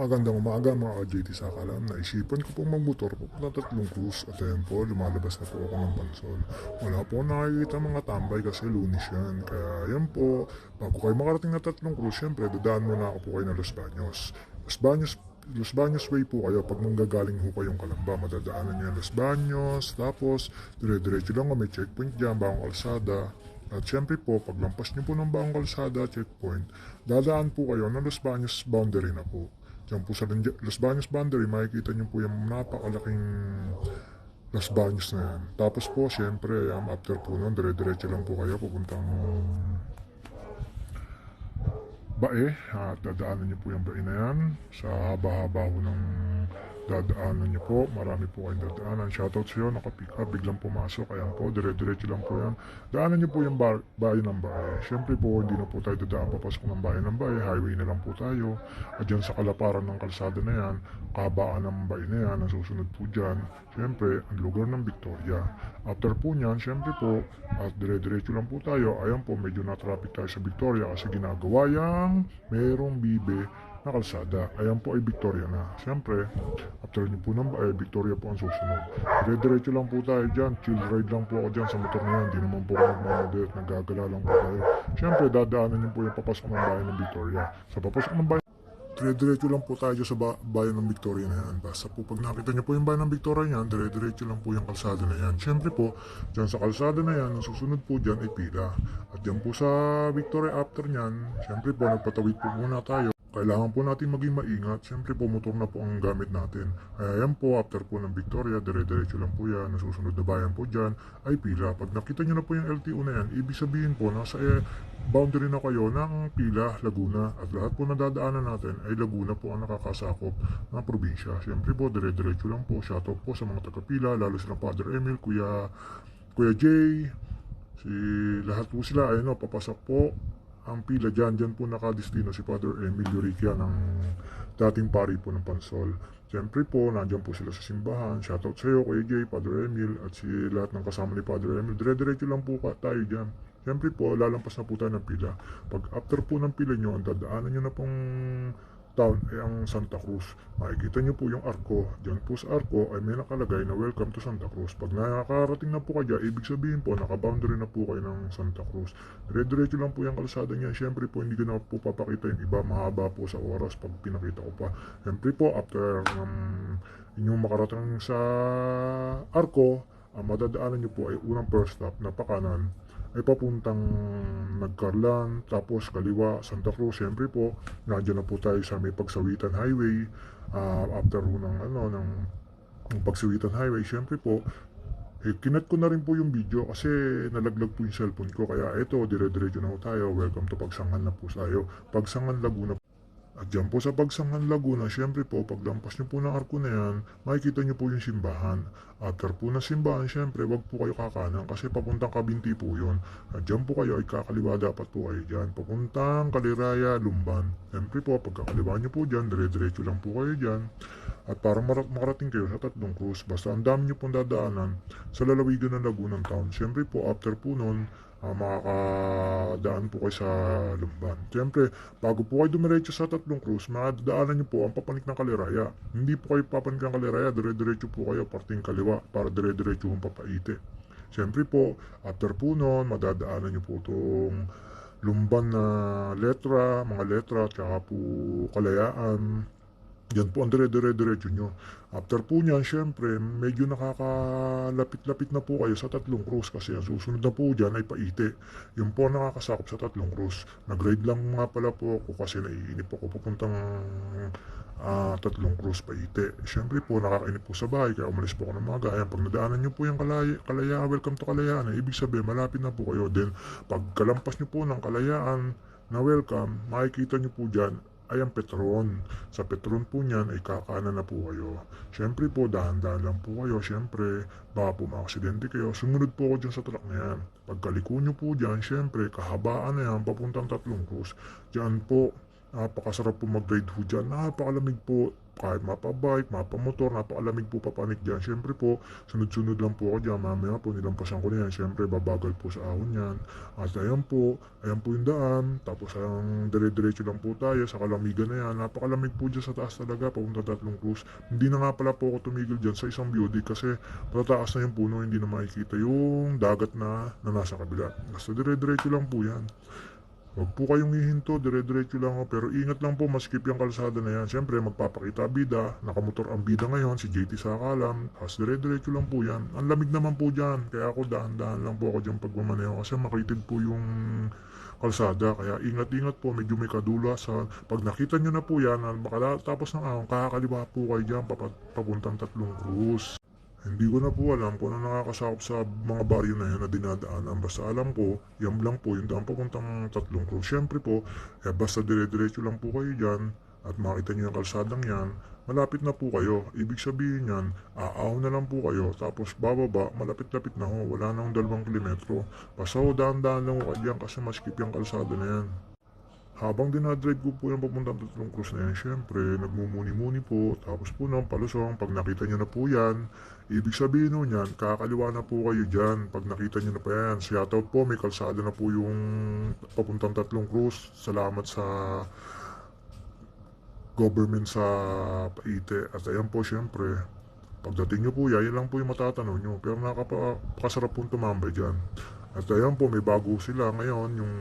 Magandang umaga mga ka-JT sa kalam. Naisipan ko pong magmotor papunta tatlong cruise at ayan po, lumalabas na po ako ng pansol. Wala po nakikita mga tambay kasi lunis yan. Kaya ayan po, bago kayo makarating na tatlong cruise, syempre dadaan muna ako po kayo ng Los Baños. Los Baños Los Baños Way po kayo pag manggagaling ho kayong Kalamba. Madadaanan niyo yung Los Baños, tapos dire-diretso lang may checkpoint dyan, bagong kalsada. At syempre po, paglampas niyo po ng bagong kalsada, checkpoint, dadaan po kayo ng Los Baños boundary na po. Diyan po sa Los Baños boundary, makikita niyo po yung napakalaking Los Baños na yan. Tapos po, syempre, um, after po nun, dire-diretso lang po kayo pupuntang bae at dadaanan niyo po yung bae na yan sa haba-haba ng dadaanan niyo po. Marami po kayong dadaanan. Shoutout sa iyo nakapick up biglang pumasok. Ayan po. Dire-diretso lang po yan. Daanan niyo po yung bar, bayan ng bae syempre po hindi na po tayo dadaan papasok ng bayan ng bae highway na lang po tayo. At dyan sa kalaparan ng kalsada na yan kabaan ng bae na yan ang susunod po dyan syempre ang lugar ng Victoria. After po niyan syempre po at dire-diretso lang po tayo ayan po medyo na traffic tayo sa Victoria kasi ginagawa yang merong bibe na kalsada. Ayan po ay Victoria na. Siyempre, after nyo po ng ay Victoria po ang susunod. Dire-diretso lang po tayo dyan. Chill ride lang po ako dyan sa motor na yan. Hindi naman po ako nagmamadali at nagagala lang po tayo. Siyempre, dadaanan nyo po yung papasok ng bayan ng Victoria. Sa papasok ng bayan Dire-diretso lang po tayo sa ba- bayan ng Victoria na yan. Basta po pag nakita niyo po yung bayan ng Victoria na yan, dire-diretso lang po yung kalsada na yan. Siyempre po, dyan sa kalsada na yan, ang susunod po dyan ay pila. At dyan po sa Victoria after nyan, siyempre po nagpatawid po muna tayo. Kailangan po natin maging maingat. Siyempre po, motor na po ang gamit natin. Kaya yan po, after po ng Victoria, dire-diretso lang po yan. Nasusunod na bayan po dyan ay pila. Pag nakita nyo na po yung LTO na yan, ibig sabihin po, nasa eh, boundary na kayo ng pila, Laguna. At lahat po na dadaanan natin ay Laguna po ang nakakasakop ng probinsya. Siyempre po, dire-diretso lang po. Shoutout po sa mga taga-pila, lalo sila Father Emil, Kuya, Kuya Jay, si lahat po sila, ayun o, papasok po ang pila dyan, dyan po nakadestino si Father Emilio Riquia ng dating pari po ng Pansol. Siyempre po, nandyan po sila sa simbahan. Shoutout sa iyo, Kuya Father Emil, at si lahat ng kasama ni Father Emil. Dire-diretso lang po ka, tayo dyan. Siyempre po, lalampas na po tayo ng pila. Pag after po ng pila nyo, ang dadaanan nyo na pong town ay ang Santa Cruz. Makikita nyo po yung arko. Diyan po sa arko ay may nakalagay na welcome to Santa Cruz. Pag nakakarating na po kayo, ibig sabihin po nakaboundary na po kayo ng Santa Cruz. Dire-diretso lang po yung kalsada niya. Siyempre po hindi ko na po papakita yung iba. Mahaba po sa oras pag pinakita ko pa. Siyempre po after um, inyong makarating sa arko, ang madadaanan nyo po ay unang first stop na pakanan ay papuntang Nagkarlan, tapos kaliwa, Santa Cruz, siyempre po, nandiyan na po tayo sa may pagsawitan highway, Ah, after ho ng, ano, ng, ng pagsawitan highway, siyempre po, eh, kinat ko na rin po yung video kasi nalaglag po yung cellphone ko. Kaya ito, dire-diretso na po tayo. Welcome to Pagsangan na po tayo. Pagsangan Laguna at dyan po sa Pagsangan Laguna, syempre po, paglampas nyo po ng arko na yan, makikita nyo po yung simbahan. After po ng simbahan, syempre, wag po kayo kakanan kasi papuntang Kabinti po yun. At dyan po kayo ay kakaliwa dapat po kayo dyan. Papuntang Kaliraya, Lumban. Syempre po, pagkakaliwa nyo po dyan, dire-diretso lang po kayo dyan. At para makarating kayo sa tatlong cruise, basta ang dami nyo pong dadaanan sa lalawigan ng Laguna Town. Syempre po, after po nun, ah, makakadaan po kayo sa Lumban. Siyempre, bago po kayo dumiretso sa tatlong cruise, madadaanan nyo po ang papanik ng Kaliraya. Hindi po kayo papanik ng Kaliraya, dire-diretso po kayo parting kaliwa para dire-diretso yung papaite. Siyempre po, after po nun, madadaanan nyo po itong lumban na letra, mga letra, tsaka po kalayaan. Yan po ang dire-dire-diretso nyo. After po niyan, syempre, medyo nakakalapit-lapit na po kayo sa tatlong cruise kasi ang susunod na po dyan ay paite. Yun po nakakasakop sa tatlong cruise. Nag-ride lang nga pala po ako kasi naiinip ako pupuntang ah, tatlong cruise paite. Syempre po, nakakainip po sa bahay kaya umalis po ako ng mga gaya. Pag nadaanan nyo po yung kalaya, kalaya welcome to kalayaan, eh, ibig sabihin malapit na po kayo. Then, pag kalampas nyo po ng kalayaan na welcome, makikita nyo po dyan ay ang Petron. Sa Petron po niyan ay kakanan na po kayo. Siyempre po, dahan-dahan lang po kayo. Siyempre, baka po maaksidente kayo. Sumunod po ako dyan sa truck na yan. Pagkaliko nyo po dyan, siyempre, kahabaan na yan, papuntang tatlong cruise. Diyan po, napakasarap po mag-ride ho dyan. Napakalamig po. kahit mapa-bike, mapa-motor, napakalamig po papanik dyan. Siyempre po, sunod-sunod lang po ako dyan. Mamaya po, nilampasan ko na yan. Siyempre, babagal po sa ahon yan. At ayan po, ayan po yung daan. Tapos ang dire-diretso lang po tayo sa kalamigan na yan. Napakalamig po dyan sa taas talaga, papunta tatlong cruise. Hindi na nga pala po ako tumigil dyan sa isang beauty kasi patataas na yung puno, hindi na makikita yung dagat na, na nasa kabila. Basta dire-diretso lang po yan. Huwag po kayong hihinto, dire-diretso lang ako. Pero ingat lang po, maskip yung kalsada na yan. Siyempre, magpapakita bida. Nakamotor ang bida ngayon, si JT Sakalam. Tapos dire-diretso lang po yan. Ang lamig naman po dyan. Kaya ako dahan-dahan lang po ako dyan pagmamaneho. Kasi makitid po yung kalsada. Kaya ingat-ingat po, medyo may kadula sa... Pag nakita nyo na po yan, makatapos ng ahon, kakakaliwa po kayo dyan, papuntang tatlong cruise. Hindi ko na po alam kung ano nakakasakop sa mga baryo na yan na dinadaanan. Basta alam ko, yan lang po yung daan papuntang tatlong cruise. Siyempre po, eh, basta dire-diretso lang po kayo dyan at makita nyo yung kalsadang yan, malapit na po kayo. Ibig sabihin yan, aaw na lang po kayo. Tapos bababa, malapit-lapit na ho. Wala nang dalawang kilometro. Basta ho, daan-daan lang ho kayo kasi maskip yung kalsada na yan. Habang dinadrive ko po yung papuntang tatlong cruise na yan, syempre, nagmumuni-muni po. Tapos po nang palusong, pag nakita nyo na po yan, ibig sabihin nun yan, kakaliwa na po kayo dyan. Pag nakita nyo na po yan, shoutout po, may kalsada na po yung papuntang tatlong cruise. Salamat sa government sa Paite. At ayan po, syempre, pagdating nyo po yan, yan lang po yung matatanong nyo. Pero nakapakasarap po tumambay dyan. At ayan po, may bago sila ngayon, yung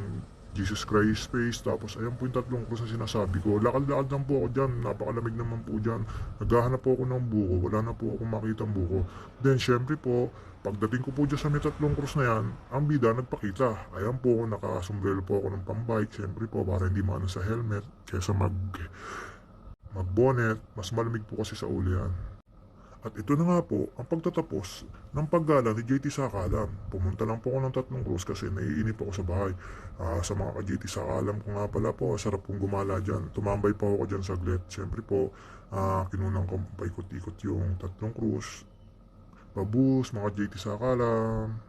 Jesus Christ Space. Tapos ayan po yung tatlong krus na sinasabi ko. Lakad-lakad lang po ako dyan. Napakalamig naman po dyan. Naghahanap po ako ng buko. Wala na po akong makita ang buko. Then syempre po, pagdating ko po dyan sa may tatlong krus na yan, ang bida nagpakita. Ayan po, nakasombrero po ako ng pambike. Syempre po, para hindi maano sa helmet. Kesa mag mag-bonnet, mas malamig po kasi sa ulo yan. At ito na nga po ang pagtatapos ng paggala ni JT Sakalam. Pumunta lang po ako ng tatlong cruise kasi naiinip ako sa bahay. Ah, sa mga ka-JT Sakalam ko nga pala po, sarap pong gumala dyan. Tumambay pa ako dyan saglit. Siyempre po, ah, kinunang ko paikot-ikot yung tatlong cruise. Babus, mga JT Sakalam.